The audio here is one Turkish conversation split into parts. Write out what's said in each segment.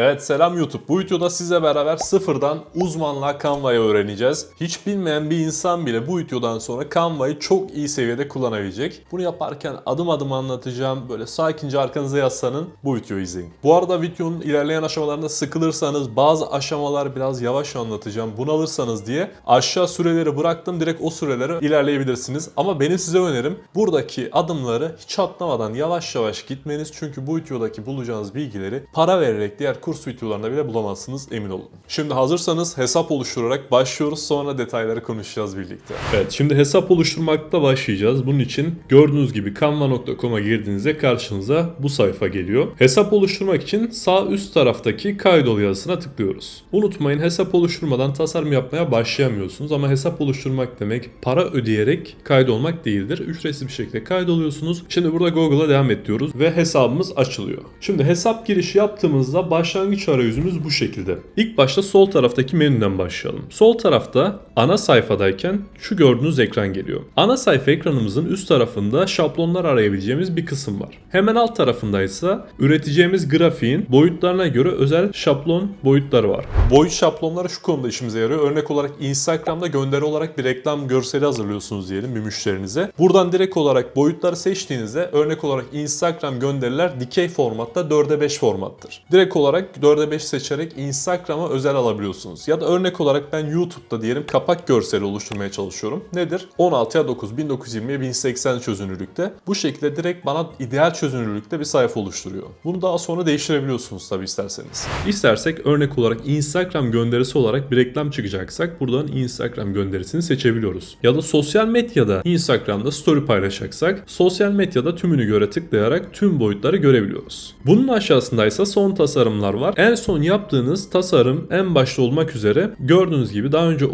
Evet selam YouTube. Bu videoda sizle beraber sıfırdan uzmanlığa Canva'yı öğreneceğiz. Hiç bilmeyen bir insan bile bu videodan sonra Canva'yı çok iyi seviyede kullanabilecek. Bunu yaparken adım adım anlatacağım. Böyle sakince arkanıza yaslanın bu videoyu izleyin. Bu arada videonun ilerleyen aşamalarında sıkılırsanız bazı aşamalar biraz yavaş anlatacağım. Bunalırsanız diye aşağı süreleri bıraktım. Direkt o süreleri ilerleyebilirsiniz. Ama benim size önerim buradaki adımları hiç atlamadan yavaş yavaş gitmeniz. Çünkü bu videodaki bulacağınız bilgileri para vererek diğer kurs videolarında bile bulamazsınız emin olun. Şimdi hazırsanız hesap oluşturarak başlıyoruz sonra detayları konuşacağız birlikte. Evet şimdi hesap oluşturmakta başlayacağız. Bunun için gördüğünüz gibi canva.com'a girdiğinizde karşınıza bu sayfa geliyor. Hesap oluşturmak için sağ üst taraftaki kaydol yazısına tıklıyoruz. Unutmayın hesap oluşturmadan tasarım yapmaya başlayamıyorsunuz ama hesap oluşturmak demek para ödeyerek kaydolmak değildir. Ücretsiz bir şekilde kaydoluyorsunuz. Şimdi burada Google'a devam et diyoruz ve hesabımız açılıyor. Şimdi hesap girişi yaptığımızda başlangıç arayüzümüz bu şekilde. İlk başta sol taraftaki menüden başlayalım. Sol tarafta ana sayfadayken şu gördüğünüz ekran geliyor. Ana sayfa ekranımızın üst tarafında şablonlar arayabileceğimiz bir kısım var. Hemen alt tarafında ise üreteceğimiz grafiğin boyutlarına göre özel şablon boyutları var. Boyut şablonları şu konuda işimize yarıyor. Örnek olarak Instagram'da gönderi olarak bir reklam görseli hazırlıyorsunuz diyelim bir müşterinize. Buradan direkt olarak boyutları seçtiğinizde örnek olarak Instagram gönderiler dikey formatta 4'e 5 formattır. Direkt olarak 4'e 5 seçerek Instagram'a özel alabiliyorsunuz. Ya da örnek olarak ben YouTube'da diyelim kapak görseli oluşturmaya çalışıyorum. Nedir? 16'ya 9, 1920'ye 1080 çözünürlükte. Bu şekilde direkt bana ideal çözünürlükte bir sayfa oluşturuyor. Bunu daha sonra değiştirebiliyorsunuz tabi isterseniz. İstersek örnek olarak Instagram gönderisi olarak bir reklam çıkacaksak buradan Instagram gönderisini seçebiliyoruz. Ya da sosyal medyada Instagram'da story paylaşacaksak sosyal medyada tümünü göre tıklayarak tüm boyutları görebiliyoruz. Bunun aşağısında ise son tasarımlar var. En son yaptığınız tasarım en başta olmak üzere gördüğünüz gibi daha önce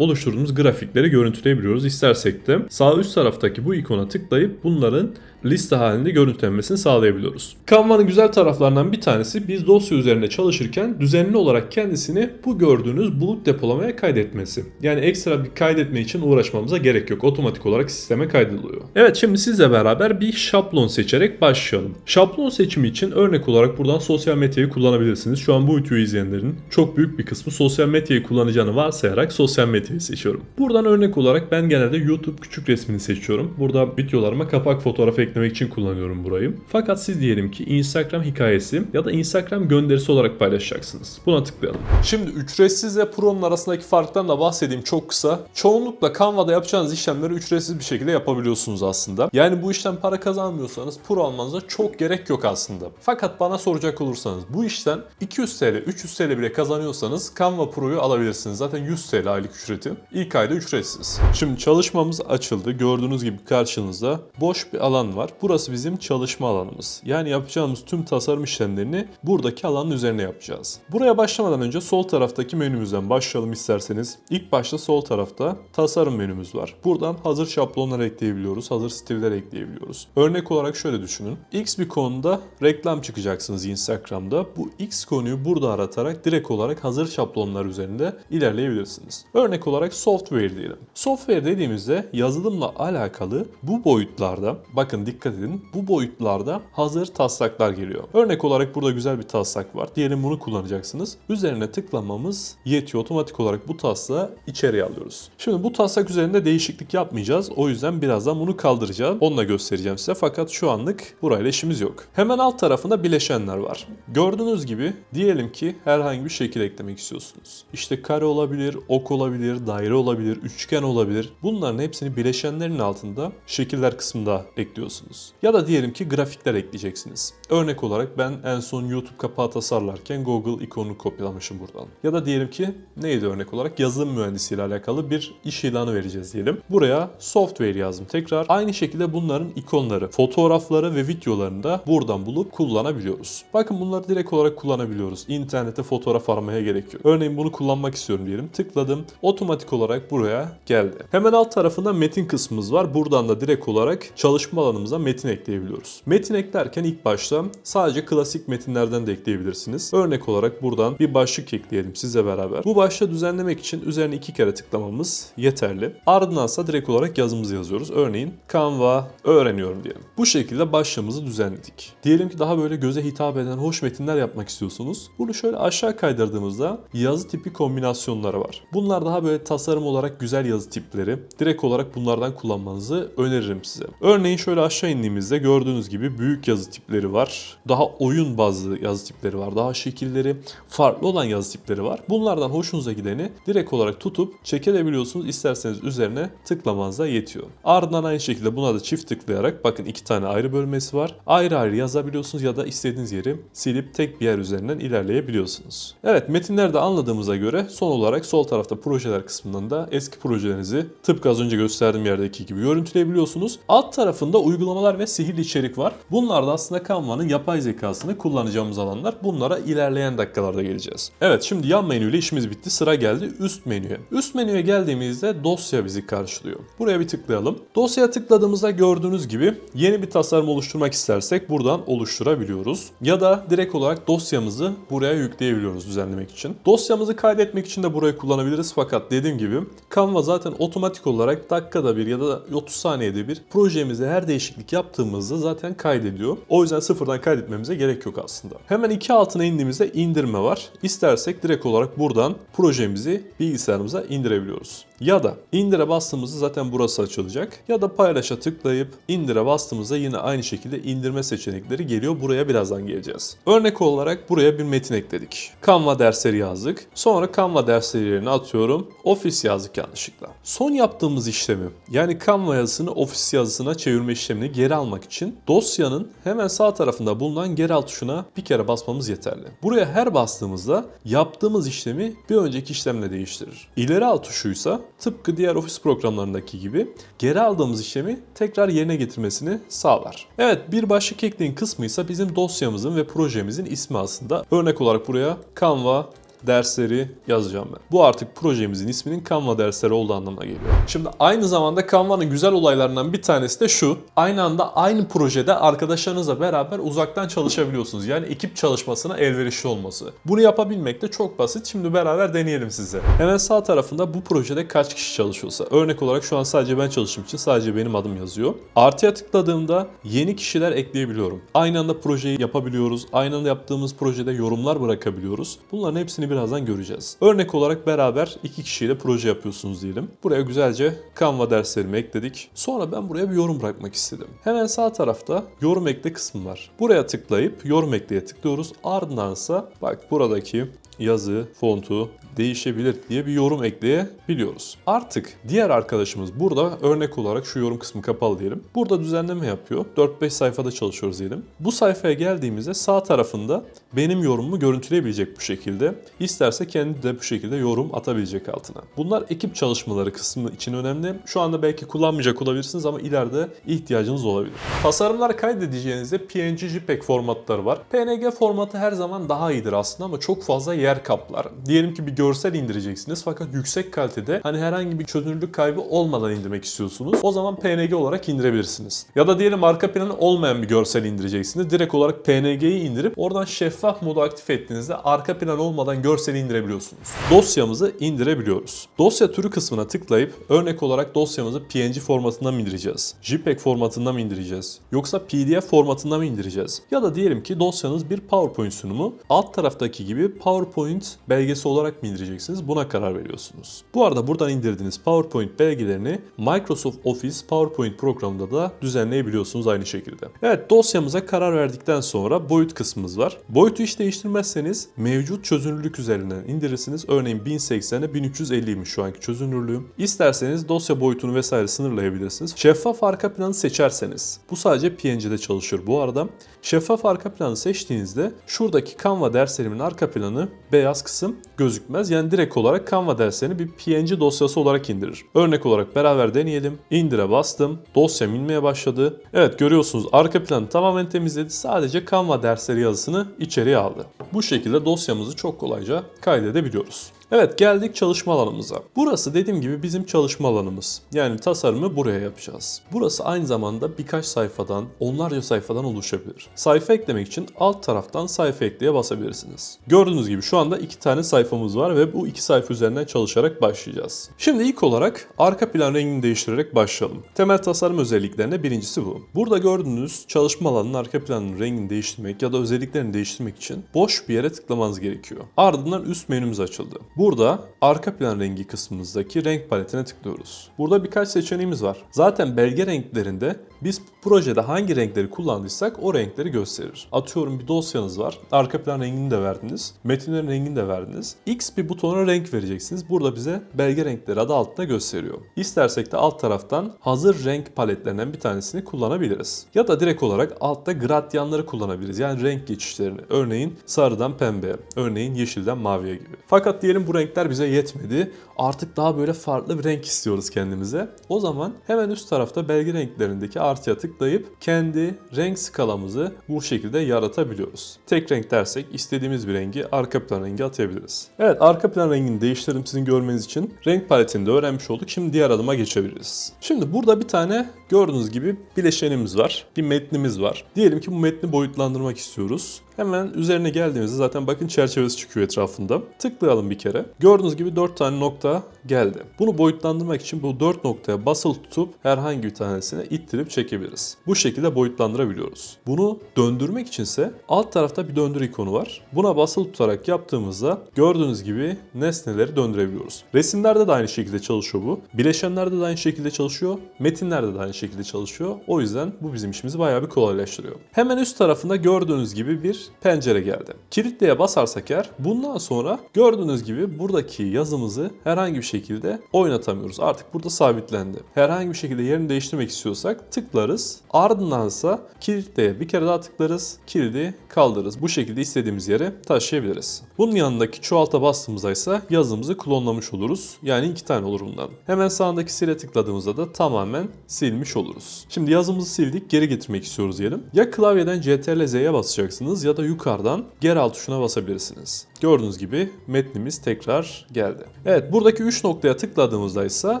grafikleri görüntüleyebiliyoruz. İstersek de sağ üst taraftaki bu ikona tıklayıp bunların liste halinde görüntülenmesini sağlayabiliyoruz. Canva'nın güzel taraflarından bir tanesi biz dosya üzerinde çalışırken düzenli olarak kendisini bu gördüğünüz bulut depolamaya kaydetmesi. Yani ekstra bir kaydetme için uğraşmamıza gerek yok. Otomatik olarak sisteme kaydediliyor. Evet şimdi sizle beraber bir şablon seçerek başlayalım. Şablon seçimi için örnek olarak buradan sosyal medyayı kullanabilirsiniz. Şu an bu videoyu izleyenlerin çok büyük bir kısmı sosyal medyayı kullanacağını varsayarak sosyal medyayı seçiyorum. Buradan örnek olarak ben genelde YouTube küçük resmini seçiyorum. Burada videolarıma kapak fotoğrafı eklemek için kullanıyorum burayı. Fakat siz diyelim ki Instagram hikayesi ya da Instagram gönderisi olarak paylaşacaksınız. Buna tıklayalım. Şimdi ücretsiz ve Pro'nun arasındaki farktan da bahsedeyim çok kısa. Çoğunlukla Canva'da yapacağınız işlemleri ücretsiz bir şekilde yapabiliyorsunuz aslında. Yani bu işten para kazanmıyorsanız Pro almanıza çok gerek yok aslında. Fakat bana soracak olursanız bu işten 200 TL, 300 TL bile kazanıyorsanız Canva Pro'yu alabilirsiniz. Zaten 100 TL aylık ücreti. İlk ayda ücretsiz. Şimdi çalışmamız açıldı. Gördüğünüz gibi karşınızda boş bir alan var. Burası bizim çalışma alanımız. Yani yapacağımız tüm tasarım işlemlerini buradaki alanın üzerine yapacağız. Buraya başlamadan önce sol taraftaki menümüzden başlayalım isterseniz. İlk başta sol tarafta tasarım menümüz var. Buradan hazır şablonlar ekleyebiliyoruz, hazır stiller ekleyebiliyoruz. Örnek olarak şöyle düşünün. X bir konuda reklam çıkacaksınız Instagram'da. Bu X konuyu burada aratarak direkt olarak hazır şablonlar üzerinde ilerleyebilirsiniz. Örnek olarak software diyelim. Software dediğimizde yazılımla alakalı bu boyutlarda, bakın dikkat edin, bu boyutlarda hazır taslaklar geliyor. Örnek olarak burada güzel bir taslak var. Diyelim bunu kullanacaksınız. Üzerine tıklamamız yetiyor. Otomatik olarak bu taslağı içeriye alıyoruz. Şimdi bu taslak üzerinde değişiklik yapmayacağız. O yüzden birazdan bunu kaldıracağım. Onu da göstereceğim size. Fakat şu anlık burayla işimiz yok. Hemen alt tarafında bileşenler var. Gördüğünüz gibi diyelim ki herhangi bir şekil eklemek istiyorsunuz. İşte kare olabilir, ok olabilir, daire olabilir, üçgen olabilir. Bunların hepsini bileşenlerin altında şekiller kısmında ekliyorsunuz. Ya da diyelim ki grafikler ekleyeceksiniz. Örnek olarak ben en son YouTube kapağı tasarlarken Google ikonunu kopyalamışım buradan. Ya da diyelim ki neydi örnek olarak yazılım mühendisiyle alakalı bir iş ilanı vereceğiz diyelim. Buraya software yazdım. Tekrar aynı şekilde bunların ikonları, fotoğrafları ve videolarını da buradan bulup kullanabiliyoruz. Bakın bunları direkt olarak kullanabiliyoruz. İnternette fotoğraf aramaya gerek yok. Örneğin bunu kullanmak istiyorum diyelim. Tıkladım. Otomatik olarak buraya geldi. Hemen alt tarafında metin kısmımız var. Buradan da direkt olarak çalışma alanımız dosyamıza metin ekleyebiliyoruz. Metin eklerken ilk başta sadece klasik metinlerden de ekleyebilirsiniz. Örnek olarak buradan bir başlık ekleyelim sizle beraber. Bu başlığı düzenlemek için üzerine iki kere tıklamamız yeterli. Ardındansa direkt olarak yazımızı yazıyoruz. Örneğin Canva öğreniyorum diyelim. Bu şekilde başlığımızı düzenledik. Diyelim ki daha böyle göze hitap eden hoş metinler yapmak istiyorsunuz. Bunu şöyle aşağı kaydırdığımızda yazı tipi kombinasyonları var. Bunlar daha böyle tasarım olarak güzel yazı tipleri. Direkt olarak bunlardan kullanmanızı öneririm size. Örneğin şöyle aşağı indiğimizde gördüğünüz gibi büyük yazı tipleri var. Daha oyun bazlı yazı tipleri var. Daha şekilleri farklı olan yazı tipleri var. Bunlardan hoşunuza gideni direkt olarak tutup çekebiliyorsunuz. İsterseniz üzerine tıklamanıza yetiyor. Ardından aynı şekilde buna da çift tıklayarak bakın iki tane ayrı bölmesi var. Ayrı ayrı yazabiliyorsunuz ya da istediğiniz yeri silip tek bir yer üzerinden ilerleyebiliyorsunuz. Evet metinleri de anladığımıza göre son olarak sol tarafta projeler kısmından da eski projelerinizi tıpkı az önce gösterdiğim yerdeki gibi görüntüleyebiliyorsunuz. Alt tarafında uygulamalar ve sihirli içerik var. Bunlar da aslında Canva'nın yapay zekasını kullanacağımız alanlar. Bunlara ilerleyen dakikalarda geleceğiz. Evet şimdi yan menüyle işimiz bitti. Sıra geldi üst menüye. Üst menüye geldiğimizde dosya bizi karşılıyor. Buraya bir tıklayalım. Dosyaya tıkladığımızda gördüğünüz gibi yeni bir tasarım oluşturmak istersek buradan oluşturabiliyoruz. Ya da direkt olarak dosyamızı buraya yükleyebiliyoruz düzenlemek için. Dosyamızı kaydetmek için de burayı kullanabiliriz fakat dediğim gibi Canva zaten otomatik olarak dakikada bir ya da 30 saniyede bir projemize her değişiklik yaptığımızda zaten kaydediyor. O yüzden sıfırdan kaydetmemize gerek yok aslında. Hemen iki altına indiğimizde indirme var. İstersek direkt olarak buradan projemizi bilgisayarımıza indirebiliyoruz. Ya da indire bastığımızda zaten burası açılacak. Ya da paylaşa tıklayıp indire bastığımızda yine aynı şekilde indirme seçenekleri geliyor. Buraya birazdan geleceğiz. Örnek olarak buraya bir metin ekledik. Canva dersleri yazdık. Sonra Canva dersleri yerine atıyorum. Office yazdık yanlışlıkla. Son yaptığımız işlemi yani Canva yazısını Office yazısına çevirme işlemini geri almak için dosyanın hemen sağ tarafında bulunan geri al tuşuna bir kere basmamız yeterli. Buraya her bastığımızda yaptığımız işlemi bir önceki işlemle değiştirir. İleri al tuşuysa tıpkı diğer Office programlarındaki gibi geri aldığımız işlemi tekrar yerine getirmesini sağlar. Evet bir başlık ekleyin kısmı ise bizim dosyamızın ve projemizin ismi aslında. Örnek olarak buraya Canva dersleri yazacağım ben. Bu artık projemizin isminin Canva dersleri olduğu anlamına geliyor. Şimdi aynı zamanda Canva'nın güzel olaylarından bir tanesi de şu. Aynı anda aynı projede arkadaşlarınızla beraber uzaktan çalışabiliyorsunuz. Yani ekip çalışmasına elverişli olması. Bunu yapabilmek de çok basit. Şimdi beraber deneyelim size. Hemen sağ tarafında bu projede kaç kişi çalışıyorsa. Örnek olarak şu an sadece ben çalıştığım için sadece benim adım yazıyor. Artıya tıkladığımda yeni kişiler ekleyebiliyorum. Aynı anda projeyi yapabiliyoruz. Aynı anda yaptığımız projede yorumlar bırakabiliyoruz. Bunların hepsini birazdan göreceğiz. Örnek olarak beraber iki kişiyle proje yapıyorsunuz diyelim. Buraya güzelce Canva derslerimi ekledik. Sonra ben buraya bir yorum bırakmak istedim. Hemen sağ tarafta yorum ekle kısmı var. Buraya tıklayıp yorum ekleye tıklıyoruz. Ardındansa bak buradaki yazı, fontu değişebilir diye bir yorum ekleyebiliyoruz. Artık diğer arkadaşımız burada örnek olarak şu yorum kısmı kapalı diyelim. Burada düzenleme yapıyor. 4-5 sayfada çalışıyoruz diyelim. Bu sayfaya geldiğimizde sağ tarafında benim yorumumu görüntüleyebilecek bu şekilde. İsterse kendi de bu şekilde yorum atabilecek altına. Bunlar ekip çalışmaları kısmı için önemli. Şu anda belki kullanmayacak olabilirsiniz ama ileride ihtiyacınız olabilir. Tasarımlar kaydedeceğinizde PNG JPEG formatları var. PNG formatı her zaman daha iyidir aslında ama çok fazla yer kaplar. Diyelim ki bir görsel indireceksiniz fakat yüksek kalitede hani herhangi bir çözünürlük kaybı olmadan indirmek istiyorsunuz. O zaman PNG olarak indirebilirsiniz. Ya da diyelim arka planı olmayan bir görsel indireceksiniz. Direkt olarak PNG'yi indirip oradan şeffaf modu aktif ettiğinizde arka plan olmadan görseli indirebiliyorsunuz. Dosyamızı indirebiliyoruz. Dosya türü kısmına tıklayıp örnek olarak dosyamızı PNG formatında mı indireceğiz? JPEG formatında mı indireceğiz? Yoksa PDF formatında mı indireceğiz? Ya da diyelim ki dosyanız bir PowerPoint sunumu. Alt taraftaki gibi PowerPoint belgesi olarak mı indireceksiniz? Buna karar veriyorsunuz. Bu arada buradan indirdiğiniz PowerPoint belgelerini Microsoft Office PowerPoint programında da düzenleyebiliyorsunuz aynı şekilde. Evet dosyamıza karar verdikten sonra boyut kısmımız var. Boyutu hiç değiştirmezseniz mevcut çözünürlük üzerinden indirirsiniz. Örneğin 1080'e 1350'ymiş şu anki çözünürlüğüm. İsterseniz dosya boyutunu vesaire sınırlayabilirsiniz. Şeffaf arka planı seçerseniz bu sadece PNG'de çalışır bu arada. Şeffaf arka planı seçtiğinizde şuradaki Canva derslerimin arka planı beyaz kısım gözükmez. Yani direkt olarak Canva derslerini bir PNG dosyası olarak indirir. Örnek olarak beraber deneyelim. İndire bastım. Dosyam inmeye başladı. Evet görüyorsunuz arka planı tamamen temizledi. Sadece Canva dersleri yazısını içeriye aldı. Bu şekilde dosyamızı çok kolayca kaydedebiliyoruz. Evet geldik çalışma alanımıza. Burası dediğim gibi bizim çalışma alanımız. Yani tasarımı buraya yapacağız. Burası aynı zamanda birkaç sayfadan, onlarca sayfadan oluşabilir. Sayfa eklemek için alt taraftan sayfa ekleye basabilirsiniz. Gördüğünüz gibi şu anda iki tane sayfamız var ve bu iki sayfa üzerinden çalışarak başlayacağız. Şimdi ilk olarak arka plan rengini değiştirerek başlayalım. Temel tasarım özelliklerine birincisi bu. Burada gördüğünüz çalışma alanının arka planının rengini değiştirmek ya da özelliklerini değiştirmek için boş bir yere tıklamanız gerekiyor. Ardından üst menümüz açıldı. Burada arka plan rengi kısmımızdaki renk paletine tıklıyoruz. Burada birkaç seçeneğimiz var. Zaten belge renklerinde biz projede hangi renkleri kullandıysak o renkleri gösterir. Atıyorum bir dosyanız var. Arka plan rengini de verdiniz. Metinlerin rengini de verdiniz. X bir butona renk vereceksiniz. Burada bize belge renkleri adı altında gösteriyor. İstersek de alt taraftan hazır renk paletlerinden bir tanesini kullanabiliriz. Ya da direkt olarak altta gradyanları kullanabiliriz. Yani renk geçişlerini. Örneğin sarıdan pembeye, örneğin yeşilden maviye gibi. Fakat diyelim bu renkler bize yetmedi. Artık daha böyle farklı bir renk istiyoruz kendimize. O zaman hemen üst tarafta belge renklerindeki artıya tıklayıp kendi renk skalamızı bu şekilde yaratabiliyoruz. Tek renk dersek istediğimiz bir rengi arka plan rengi atayabiliriz. Evet arka plan rengini değiştirdim sizin görmeniz için. Renk paletini de öğrenmiş olduk. Şimdi diğer adıma geçebiliriz. Şimdi burada bir tane gördüğünüz gibi bileşenimiz var. Bir metnimiz var. Diyelim ki bu metni boyutlandırmak istiyoruz. Hemen üzerine geldiğimizde zaten bakın çerçevesi çıkıyor etrafında. Tıklayalım bir kere. Gördüğünüz gibi 4 tane nokta geldi. Bunu boyutlandırmak için bu 4 noktaya basılı tutup herhangi bir tanesine ittirip çekebiliriz. Bu şekilde boyutlandırabiliyoruz. Bunu döndürmek içinse alt tarafta bir döndür ikonu var. Buna basılı tutarak yaptığımızda gördüğünüz gibi nesneleri döndürebiliyoruz. Resimlerde de aynı şekilde çalışıyor bu. Bileşenlerde de aynı şekilde çalışıyor. Metinlerde de aynı şekilde çalışıyor. O yüzden bu bizim işimizi bayağı bir kolaylaştırıyor. Hemen üst tarafında gördüğünüz gibi bir pencere geldi. Kilitleye basarsak eğer bundan sonra gördüğünüz gibi buradaki yazımızı herhangi bir şekilde oynatamıyoruz. Artık burada sabitlendi. Herhangi bir şekilde yerini değiştirmek istiyorsak tıklarız. Ardındansa kilitleye bir kere daha tıklarız. Kilidi kaldırırız. Bu şekilde istediğimiz yere taşıyabiliriz. Bunun yanındaki çoğalta bastığımızda ise yazımızı klonlamış oluruz. Yani iki tane olur bundan. Hemen sağındaki sile tıkladığımızda da tamamen silmiş oluruz. Şimdi yazımızı sildik. Geri getirmek istiyoruz diyelim. Ya klavyeden CTRL Z'ye basacaksınız ya da yukarıdan geri alt tuşuna basabilirsiniz. Gördüğünüz gibi metnimiz tekrar geldi. Evet buradaki 3 noktaya tıkladığımızda ise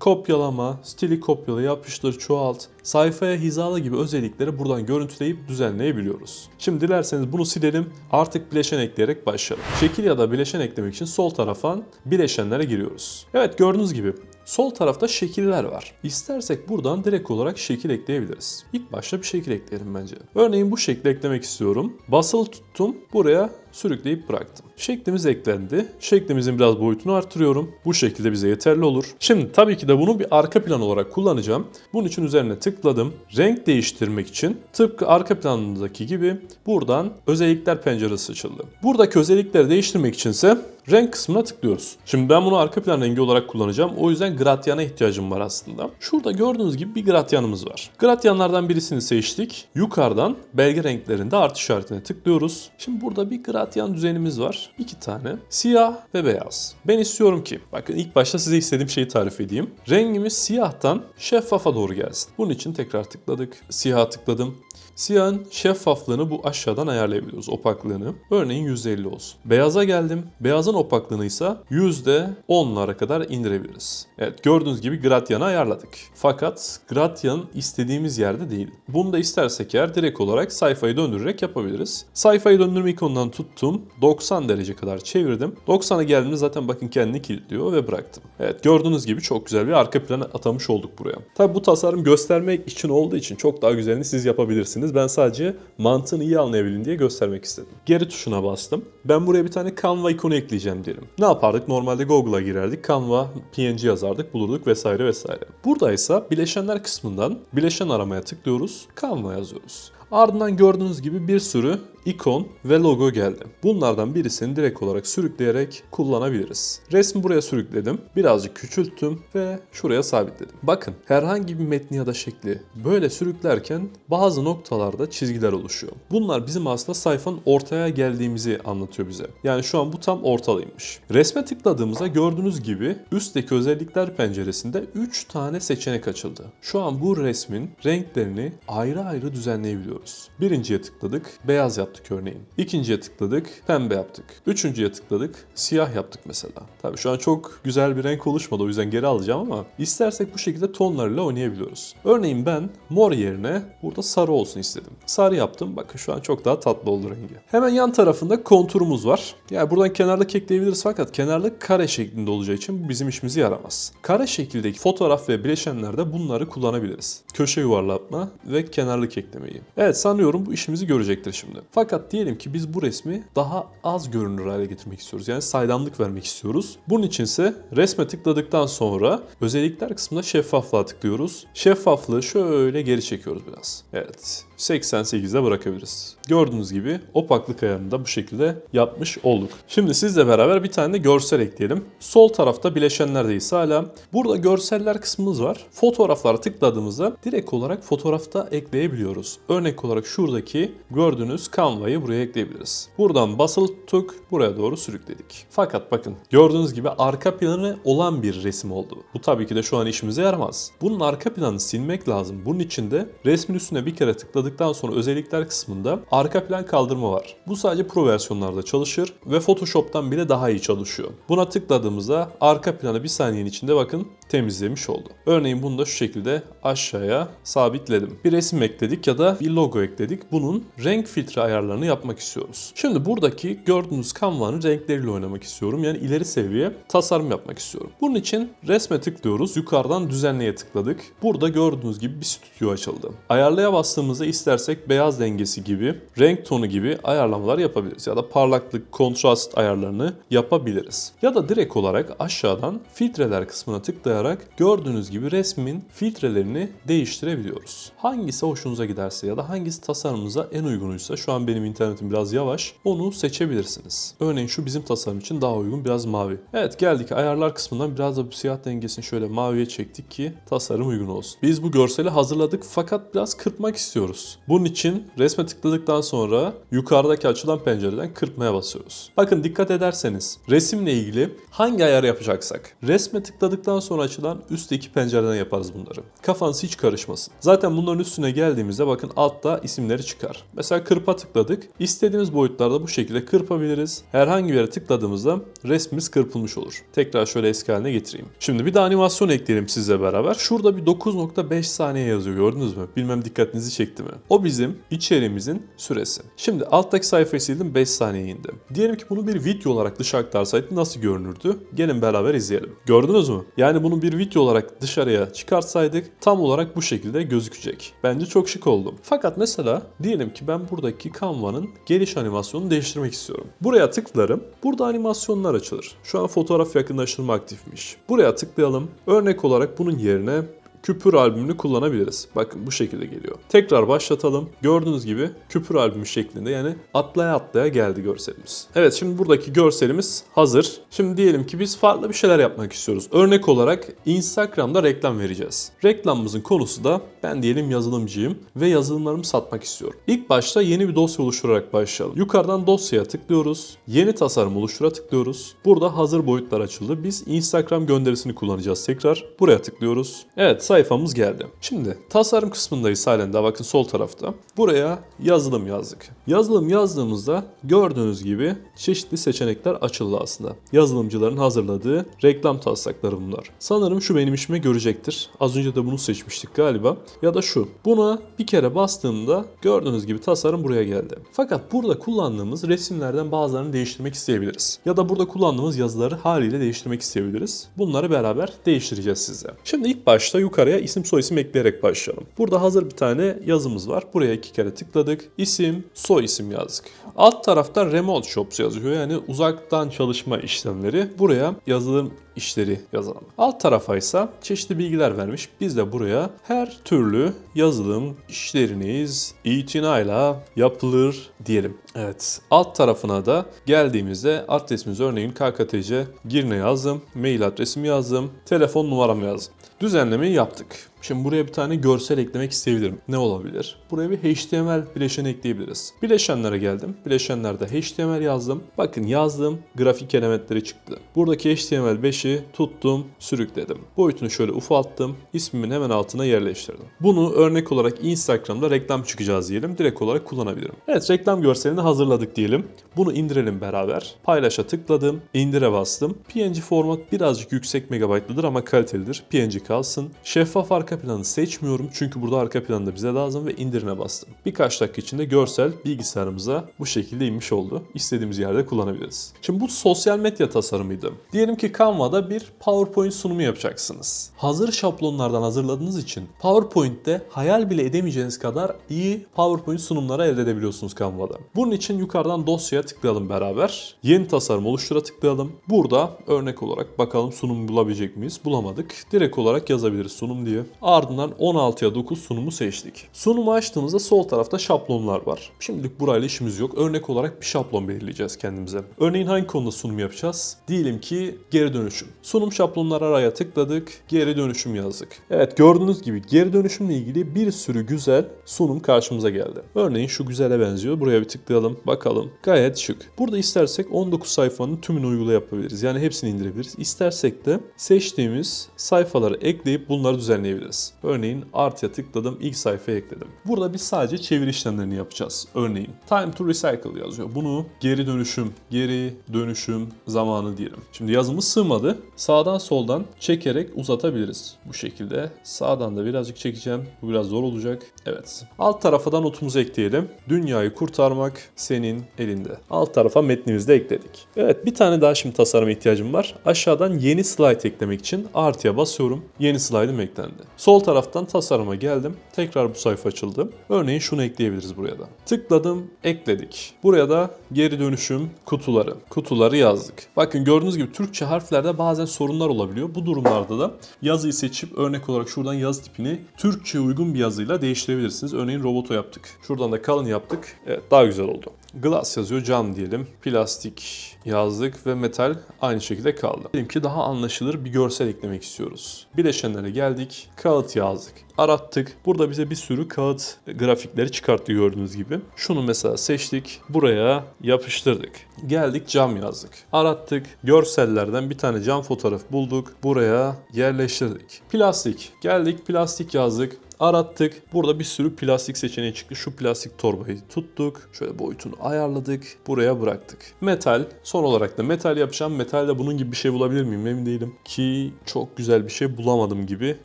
kopyalama, stili kopyala, yapıştır, çoğalt, sayfaya hizalı gibi özellikleri buradan görüntüleyip düzenleyebiliyoruz. Şimdi dilerseniz bunu silelim. Artık bileşen ekleyerek başlayalım. Şekil ya da bileşen eklemek için sol taraftan bileşenlere giriyoruz. Evet gördüğünüz gibi Sol tarafta şekiller var. İstersek buradan direkt olarak şekil ekleyebiliriz. İlk başta bir şekil ekleyelim bence. Örneğin bu şekli eklemek istiyorum. Basılı tuttum. Buraya sürükleyip bıraktım. Şeklimiz eklendi. Şeklimizin biraz boyutunu artırıyorum. Bu şekilde bize yeterli olur. Şimdi tabii ki de bunu bir arka plan olarak kullanacağım. Bunun için üzerine tıkladım. Renk değiştirmek için tıpkı arka planındaki gibi buradan özellikler penceresi açıldı. Buradaki özellikleri değiştirmek içinse renk kısmına tıklıyoruz. Şimdi ben bunu arka plan rengi olarak kullanacağım. O yüzden gradyana ihtiyacım var aslında. Şurada gördüğünüz gibi bir gradyanımız var. Gradyanlardan birisini seçtik. Yukarıdan belge renklerinde artı işaretine tıklıyoruz. Şimdi burada bir gradyan düzenimiz var. İki tane. Siyah ve beyaz. Ben istiyorum ki, bakın ilk başta size istediğim şeyi tarif edeyim. Rengimiz siyahtan şeffafa doğru gelsin. Bunun için tekrar tıkladık. Siyaha tıkladım. Siyahın şeffaflığını bu aşağıdan ayarlayabiliyoruz. Opaklığını. Örneğin %50 olsun. Beyaza geldim. Beyazın opaklığını ise %10'lara kadar indirebiliriz. Evet gördüğünüz gibi gradyanı ayarladık. Fakat gradyan istediğimiz yerde değil. Bunu da istersek eğer direkt olarak sayfayı döndürerek yapabiliriz. Sayfayı döndürme ikonundan tuttum. 90 derece kadar çevirdim. 90'a geldiğimde zaten bakın kendini kilitliyor ve bıraktım. Evet gördüğünüz gibi çok güzel bir arka planı atamış olduk buraya. Tabi bu tasarım göstermek için olduğu için çok daha güzelini siz yapabilirsiniz. Ben sadece mantığını iyi anlayabilin diye göstermek istedim. Geri tuşuna bastım. Ben buraya bir tane Canva ikonu ekleyeceğim diyelim. Ne yapardık? Normalde Google'a girerdik. Canva, PNG yazardık, bulurduk vesaire vesaire. Burada ise bileşenler kısmından bileşen aramaya tıklıyoruz. Canva yazıyoruz. Ardından gördüğünüz gibi bir sürü ikon ve logo geldi. Bunlardan birisini direkt olarak sürükleyerek kullanabiliriz. Resmi buraya sürükledim. Birazcık küçülttüm ve şuraya sabitledim. Bakın herhangi bir metni ya da şekli böyle sürüklerken bazı noktalarda çizgiler oluşuyor. Bunlar bizim aslında sayfanın ortaya geldiğimizi anlatıyor bize. Yani şu an bu tam ortalıymış. Resme tıkladığımızda gördüğünüz gibi üstteki özellikler penceresinde 3 tane seçenek açıldı. Şu an bu resmin renklerini ayrı ayrı düzenleyebiliyoruz. Birinciye tıkladık. Beyaz yaptık yaptık örneğin. İkinciye tıkladık, pembe yaptık. Üçüncüye tıkladık, siyah yaptık mesela. Tabii şu an çok güzel bir renk oluşmadı o yüzden geri alacağım ama istersek bu şekilde tonlarıyla oynayabiliyoruz. Örneğin ben mor yerine burada sarı olsun istedim. Sarı yaptım. Bakın şu an çok daha tatlı oldu rengi. Hemen yan tarafında konturumuz var. Yani buradan kenarlık ekleyebiliriz fakat kenarlık kare şeklinde olacağı için bu bizim işimize yaramaz. Kare şekildeki fotoğraf ve bileşenlerde bunları kullanabiliriz. Köşe yuvarlatma ve kenarlık eklemeyi. Evet sanıyorum bu işimizi görecektir şimdi. Fakat diyelim ki biz bu resmi daha az görünür hale getirmek istiyoruz. Yani saydamlık vermek istiyoruz. Bunun içinse resme tıkladıktan sonra özellikler kısmında şeffaflığa tıklıyoruz. Şeffaflığı şöyle geri çekiyoruz biraz. Evet 88'e bırakabiliriz. Gördüğünüz gibi opaklık ayarını da bu şekilde yapmış olduk. Şimdi sizle beraber bir tane de görsel ekleyelim. Sol tarafta bileşenlerdeyiz hala. Burada görseller kısmımız var. Fotoğraflara tıkladığımızda direkt olarak fotoğrafta ekleyebiliyoruz. Örnek olarak şuradaki gördüğünüz kanvayı buraya ekleyebiliriz. Buradan basılı tuttuk, buraya doğru sürükledik. Fakat bakın gördüğünüz gibi arka planı olan bir resim oldu. Bu tabii ki de şu an işimize yaramaz. Bunun arka planını silmek lazım. Bunun için de resmin üstüne bir kere tıkladıktan sonra özellikler kısmında arka plan kaldırma var. Bu sadece Pro versiyonlarda çalışır ve Photoshop'tan bile daha iyi çalışıyor. Buna tıkladığımızda arka planı bir saniyenin içinde bakın temizlemiş oldu. Örneğin bunu da şu şekilde aşağıya sabitledim. Bir resim ekledik ya da bir logo ekledik. Bunun renk filtre ayarlarını yapmak istiyoruz. Şimdi buradaki gördüğünüz kanvanın renkleriyle oynamak istiyorum. Yani ileri seviye tasarım yapmak istiyorum. Bunun için resme tıklıyoruz. Yukarıdan düzenleye tıkladık. Burada gördüğünüz gibi bir stüdyo açıldı. Ayarlaya bastığımızda istersek beyaz dengesi gibi, renk tonu gibi ayarlamalar yapabiliriz. Ya da parlaklık, kontrast ayarlarını yapabiliriz. Ya da direkt olarak aşağıdan filtreler kısmına tıklayarak gördüğünüz gibi resmin filtrelerini değiştirebiliyoruz. Hangisi hoşunuza giderse ya da hangisi tasarımımıza en uygunuysa şu an benim internetim biraz yavaş onu seçebilirsiniz. Örneğin şu bizim tasarım için daha uygun biraz mavi. Evet geldik ayarlar kısmından biraz da bu siyah dengesini şöyle maviye çektik ki tasarım uygun olsun. Biz bu görseli hazırladık fakat biraz kırpmak istiyoruz. Bunun için resme tıkladıktan sonra yukarıdaki açılan pencereden kırpmaya basıyoruz. Bakın dikkat ederseniz resimle ilgili hangi ayarı yapacaksak resme tıkladıktan sonra açılan üstteki pencereden yaparız bunları. Kafanız hiç karışmasın. Zaten bunların üstüne geldiğimizde bakın altta isimleri çıkar. Mesela kırpa tıkladık. İstediğimiz boyutlarda bu şekilde kırpabiliriz. Herhangi bir yere tıkladığımızda resmimiz kırpılmış olur. Tekrar şöyle eski haline getireyim. Şimdi bir de animasyon ekleyelim sizle beraber. Şurada bir 9.5 saniye yazıyor gördünüz mü? Bilmem dikkatinizi çekti mi? O bizim içeriğimizin süresi. Şimdi alttaki sayfayı sildim 5 saniye indi. Diyelim ki bunu bir video olarak dışa aktarsaydık nasıl görünürdü? Gelin beraber izleyelim. Gördünüz mü? Yani bunu bir video olarak dışarıya çıkartsaydık tam olarak bu şekilde gözükecek. Bence çok şık oldu. Fakat mesela diyelim ki ben buradaki Canva'nın geliş animasyonunu değiştirmek istiyorum. Buraya tıklarım. Burada animasyonlar açılır. Şu an fotoğraf yakınlaştırma aktifmiş. Buraya tıklayalım. Örnek olarak bunun yerine küpür albümünü kullanabiliriz. Bakın bu şekilde geliyor. Tekrar başlatalım. Gördüğünüz gibi küpür albümü şeklinde yani atlaya atlaya geldi görselimiz. Evet şimdi buradaki görselimiz hazır. Şimdi diyelim ki biz farklı bir şeyler yapmak istiyoruz. Örnek olarak Instagram'da reklam vereceğiz. Reklamımızın konusu da ben diyelim yazılımcıyım ve yazılımlarımı satmak istiyorum. İlk başta yeni bir dosya oluşturarak başlayalım. Yukarıdan dosyaya tıklıyoruz. Yeni tasarım oluştura tıklıyoruz. Burada hazır boyutlar açıldı. Biz Instagram gönderisini kullanacağız tekrar. Buraya tıklıyoruz. Evet sayfamız geldi. Şimdi tasarım kısmındayız halen daha bakın sol tarafta. Buraya yazılım yazdık. Yazılım yazdığımızda gördüğünüz gibi çeşitli seçenekler açıldı aslında. Yazılımcıların hazırladığı reklam taslakları bunlar. Sanırım şu benim işime görecektir. Az önce de bunu seçmiştik galiba. Ya da şu. Buna bir kere bastığımda gördüğünüz gibi tasarım buraya geldi. Fakat burada kullandığımız resimlerden bazılarını değiştirmek isteyebiliriz. Ya da burada kullandığımız yazıları haliyle değiştirmek isteyebiliriz. Bunları beraber değiştireceğiz size. Şimdi ilk başta yukarıya isim soyisim ekleyerek başlayalım. Burada hazır bir tane yazımız var. Buraya iki kere tıkladık. İsim, soy isim yazdık. Alt tarafta remote shops yazıyor. Yani uzaktan çalışma işlemleri. Buraya yazılım işleri yazalım. Alt tarafa ise çeşitli bilgiler vermiş. Biz de buraya her türlü yazılım işleriniz itinayla yapılır diyelim. Evet. Alt tarafına da geldiğimizde adresimiz örneğin KKTC girne yazdım. Mail adresimi yazdım. Telefon numaramı yazdım. Düzenlemeyi yaptık. Şimdi buraya bir tane görsel eklemek isteyebilirim. Ne olabilir? Buraya bir HTML bileşeni ekleyebiliriz. Bileşenlere geldim. Bileşenlerde HTML yazdım. Bakın yazdığım grafik elementleri çıktı. Buradaki HTML5'i tuttum, sürükledim. Boyutunu şöyle ufalttım. ismimin hemen altına yerleştirdim. Bunu örnek olarak Instagram'da reklam çıkacağız diyelim. Direkt olarak kullanabilirim. Evet reklam görselini hazırladık diyelim. Bunu indirelim beraber. Paylaşa tıkladım. indire bastım. PNG format birazcık yüksek megabaytlıdır ama kalitelidir. PNG kalsın. Şeffaf arka planı seçmiyorum çünkü burada arka planı da bize lazım ve indirine bastım. Birkaç dakika içinde görsel bilgisayarımıza bu şekilde inmiş oldu. İstediğimiz yerde kullanabiliriz. Şimdi bu sosyal medya tasarımıydı. Diyelim ki Canva'da bir PowerPoint sunumu yapacaksınız. Hazır şablonlardan hazırladığınız için PowerPoint'te hayal bile edemeyeceğiniz kadar iyi PowerPoint sunumları elde edebiliyorsunuz Canva'da. Bunun için yukarıdan dosyaya tıklayalım beraber. Yeni tasarım oluştura tıklayalım. Burada örnek olarak bakalım sunum bulabilecek miyiz? Bulamadık. Direkt olarak yazabiliriz sunum diye. Ardından 16'ya 9 sunumu seçtik. Sunumu açtığımızda sol tarafta şablonlar var. Şimdilik burayla işimiz yok. Örnek olarak bir şablon belirleyeceğiz kendimize. Örneğin hangi konuda sunum yapacağız? Diyelim ki geri dönüşüm. Sunum şablonları araya tıkladık. Geri dönüşüm yazdık. Evet gördüğünüz gibi geri dönüşümle ilgili bir sürü güzel sunum karşımıza geldi. Örneğin şu güzele benziyor. Buraya bir tıklayalım. Bakalım. Gayet şık. Burada istersek 19 sayfanın tümünü uygula yapabiliriz. Yani hepsini indirebiliriz. İstersek de seçtiğimiz sayfaları ekleyip bunları düzenleyebiliriz. Örneğin artıya tıkladım. ilk sayfaya ekledim. Burada biz sadece çeviri işlemlerini yapacağız. Örneğin time to recycle yazıyor. Bunu geri dönüşüm, geri dönüşüm zamanı diyelim. Şimdi yazımız sığmadı. Sağdan soldan çekerek uzatabiliriz. Bu şekilde. Sağdan da birazcık çekeceğim. Bu biraz zor olacak. Evet. Alt tarafa da notumuzu ekleyelim. Dünyayı kurtarmak senin elinde. Alt tarafa metnimizi de ekledik. Evet bir tane daha şimdi tasarıma ihtiyacım var. Aşağıdan yeni slide eklemek için artıya basıyorum. Yeni slide'ım eklendi. Sol taraftan tasarıma geldim. Tekrar bu sayfa açıldı. Örneğin şunu ekleyebiliriz buraya da. Tıkladım, ekledik. Buraya da geri dönüşüm kutuları. Kutuları yazdık. Bakın gördüğünüz gibi Türkçe harflerde bazen sorunlar olabiliyor. Bu durumlarda da yazıyı seçip örnek olarak şuradan yazı tipini Türkçe uygun bir yazıyla değiştirebilirsiniz. Örneğin roboto yaptık. Şuradan da kalın yaptık. Evet daha güzel oldu. Glass yazıyor cam diyelim. Plastik yazdık ve metal aynı şekilde kaldı. Diyelim ki daha anlaşılır bir görsel eklemek istiyoruz. Bileşenlere geldik. Kağıt yazdık. Arattık. Burada bize bir sürü kağıt grafikleri çıkarttı gördüğünüz gibi. Şunu mesela seçtik. Buraya yapıştırdık. Geldik cam yazdık. Arattık. Görsellerden bir tane cam fotoğraf bulduk. Buraya yerleştirdik. Plastik. Geldik plastik yazdık. Arattık. Burada bir sürü plastik seçeneği çıktı. Şu plastik torbayı tuttuk. Şöyle boyutunu ayarladık. Buraya bıraktık. Metal. Son olarak da metal yapacağım. Metalde bunun gibi bir şey bulabilir miyim emin değilim. Ki çok güzel bir şey bulamadım gibi.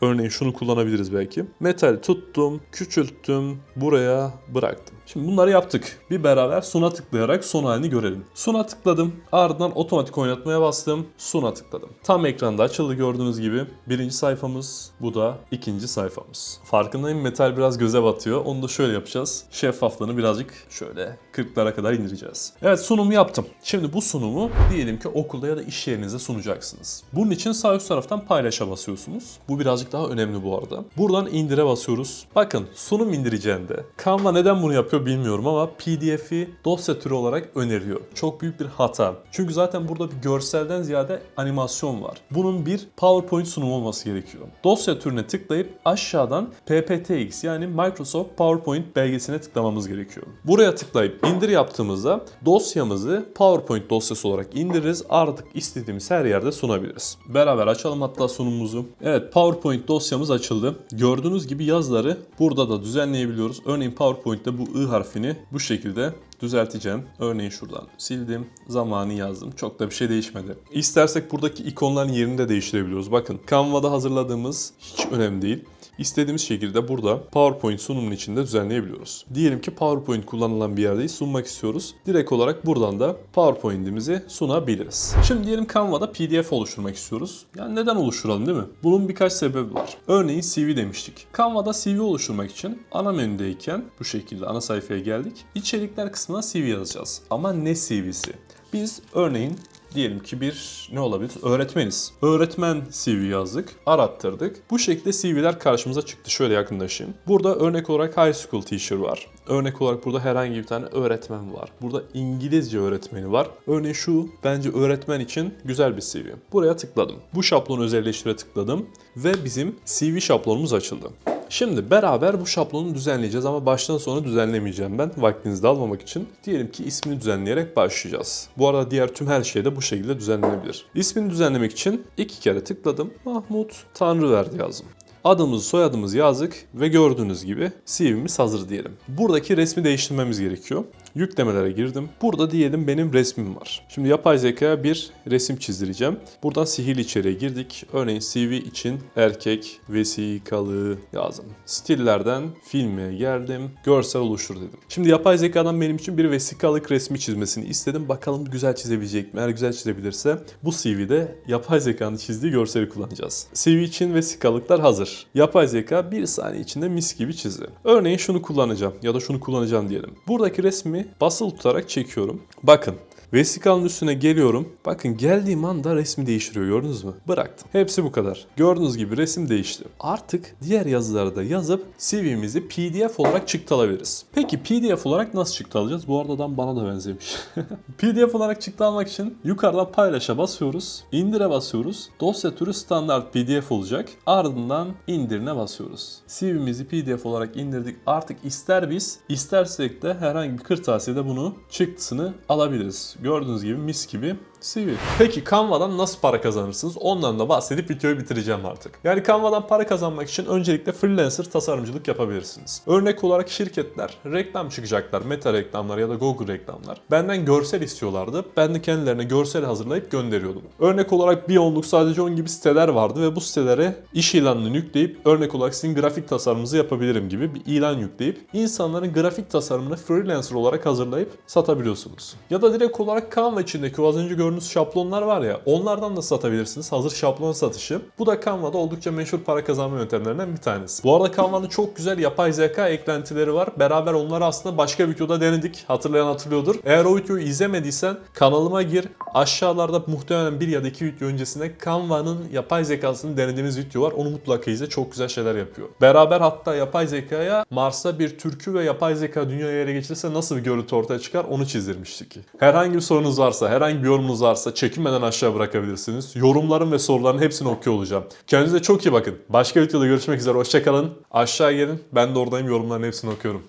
Örneğin şunu kullanabiliriz belki. Metal tuttum. Küçülttüm. Buraya bıraktım. Şimdi bunları yaptık. Bir beraber suna tıklayarak son halini görelim. Suna tıkladım. Ardından otomatik oynatmaya bastım. Suna tıkladım. Tam ekranda açıldı gördüğünüz gibi. Birinci sayfamız. Bu da ikinci sayfamız. Farkındayım metal biraz göze batıyor. Onu da şöyle yapacağız. Şeffaflığını birazcık şöyle 40'lara kadar indireceğiz. Evet sunumu yaptım. Şimdi bu sunumu diyelim ki okulda ya da iş yerinizde sunacaksınız. Bunun için sağ üst taraftan paylaşa basıyorsunuz. Bu birazcık daha önemli bu arada. Buradan indire basıyoruz. Bakın sunum indireceğinde Canva neden bunu yapıyor bilmiyorum ama PDF'i dosya türü olarak öneriyor. Çok büyük bir hata. Çünkü zaten burada bir görselden ziyade animasyon var. Bunun bir PowerPoint sunumu olması gerekiyor. Dosya türüne tıklayıp aşağıdan PPTX yani Microsoft PowerPoint belgesine tıklamamız gerekiyor. Buraya tıklayıp indir yaptığımızda dosyamızı PowerPoint dosyası olarak indiririz. Artık istediğimiz her yerde sunabiliriz. Beraber açalım hatta sunumumuzu. Evet PowerPoint dosyamız açıldı. Gördüğünüz gibi yazıları burada da düzenleyebiliyoruz. Örneğin PowerPoint'te bu I harfini bu şekilde düzelteceğim. Örneğin şuradan sildim. Zamanı yazdım. Çok da bir şey değişmedi. İstersek buradaki ikonların yerini de değiştirebiliyoruz. Bakın Canva'da hazırladığımız hiç önemli değil. İstediğimiz şekilde burada PowerPoint sunumun içinde düzenleyebiliyoruz. Diyelim ki PowerPoint kullanılan bir yerdeyiz, sunmak istiyoruz. Direkt olarak buradan da PowerPoint'imizi sunabiliriz. Şimdi diyelim Canva'da PDF oluşturmak istiyoruz. Yani neden oluşturalım değil mi? Bunun birkaç sebebi var. Örneğin CV demiştik. Canva'da CV oluşturmak için ana menüdeyken bu şekilde ana sayfaya geldik. İçerikler kısmına CV yazacağız. Ama ne CV'si? Biz örneğin Diyelim ki bir ne olabilir? Öğretmeniz. Öğretmen CV yazdık, arattırdık. Bu şekilde CV'ler karşımıza çıktı. Şöyle yakınlaşayım. Burada örnek olarak high school teacher var. Örnek olarak burada herhangi bir tane öğretmen var. Burada İngilizce öğretmeni var. Örneğin şu bence öğretmen için güzel bir CV. Buraya tıkladım. Bu şablonu özelleştire tıkladım ve bizim CV şablonumuz açıldı. Şimdi beraber bu şablonu düzenleyeceğiz ama baştan sona düzenlemeyeceğim ben vaktinizi almamak için. Diyelim ki ismini düzenleyerek başlayacağız. Bu arada diğer tüm her şey de bu şekilde düzenlenebilir. İsmini düzenlemek için iki kere tıkladım. Mahmut Tanrıverdi yazdım. Adımızı soyadımızı yazdık ve gördüğünüz gibi CV'miz hazır diyelim. Buradaki resmi değiştirmemiz gerekiyor. Yüklemelere girdim. Burada diyelim benim resmim var. Şimdi yapay zekaya bir resim çizdireceğim. Buradan sihirli içeriğe girdik. Örneğin CV için erkek vesikalı yazdım. Stillerden filme geldim. Görsel oluştur dedim. Şimdi yapay zekadan benim için bir vesikalık resmi çizmesini istedim. Bakalım güzel çizebilecek mi? Eğer güzel çizebilirse bu CV'de yapay zekanın çizdiği görseli kullanacağız. CV için vesikalıklar hazır. Yapay zeka bir saniye içinde mis gibi çizdi. Örneğin şunu kullanacağım ya da şunu kullanacağım diyelim. Buradaki resmi basılı tutarak çekiyorum. Bakın Vesikanın üstüne geliyorum. Bakın geldiğim anda resmi değiştiriyor gördünüz mü? Bıraktım. Hepsi bu kadar. Gördüğünüz gibi resim değişti. Artık diğer yazıları da yazıp CV'mizi PDF olarak çıktı alabiliriz. Peki PDF olarak nasıl çıktı alacağız? Bu arada adam bana da benzemiş. PDF olarak çıktı almak için yukarıdan paylaşa basıyoruz. indire basıyoruz. Dosya türü standart PDF olacak. Ardından indirine basıyoruz. CV'mizi PDF olarak indirdik. Artık ister biz istersek de herhangi bir kırtasiyede bunu çıktısını alabiliriz. Gördüğünüz gibi mis gibi CV. Peki Canva'dan nasıl para kazanırsınız? Ondan da bahsedip videoyu bitireceğim artık. Yani Canva'dan para kazanmak için öncelikle freelancer tasarımcılık yapabilirsiniz. Örnek olarak şirketler reklam çıkacaklar. Meta reklamlar ya da Google reklamlar. Benden görsel istiyorlardı. Ben de kendilerine görsel hazırlayıp gönderiyordum. Örnek olarak bir onluk sadece 10 gibi siteler vardı ve bu sitelere iş ilanını yükleyip örnek olarak sizin grafik tasarımınızı yapabilirim gibi bir ilan yükleyip insanların grafik tasarımını freelancer olarak hazırlayıp satabiliyorsunuz. Ya da direkt olarak Canva içindeki o az önce gördüğünüz şablonlar var ya onlardan da satabilirsiniz. Hazır şablon satışı. Bu da Canva'da oldukça meşhur para kazanma yöntemlerinden bir tanesi. Bu arada Canva'nın çok güzel yapay zeka eklentileri var. Beraber onları aslında başka videoda denedik. Hatırlayan hatırlıyordur. Eğer o videoyu izlemediysen kanalıma gir. Aşağılarda muhtemelen bir ya da iki video öncesinde Canva'nın yapay zekasını denediğimiz video var. Onu mutlaka izle. Çok güzel şeyler yapıyor. Beraber hatta yapay zekaya Mars'a bir türkü ve yapay zeka dünyaya ele geçirirse nasıl bir görüntü ortaya çıkar onu çizdirmiştik. Herhangi bir sorunuz varsa, herhangi bir yorumunuz varsa çekinmeden aşağı bırakabilirsiniz. Yorumların ve soruların hepsini okuyor olacağım. Kendinize çok iyi bakın. Başka videoda görüşmek üzere. Hoşçakalın. Aşağı gelin. Ben de oradayım. Yorumların hepsini okuyorum.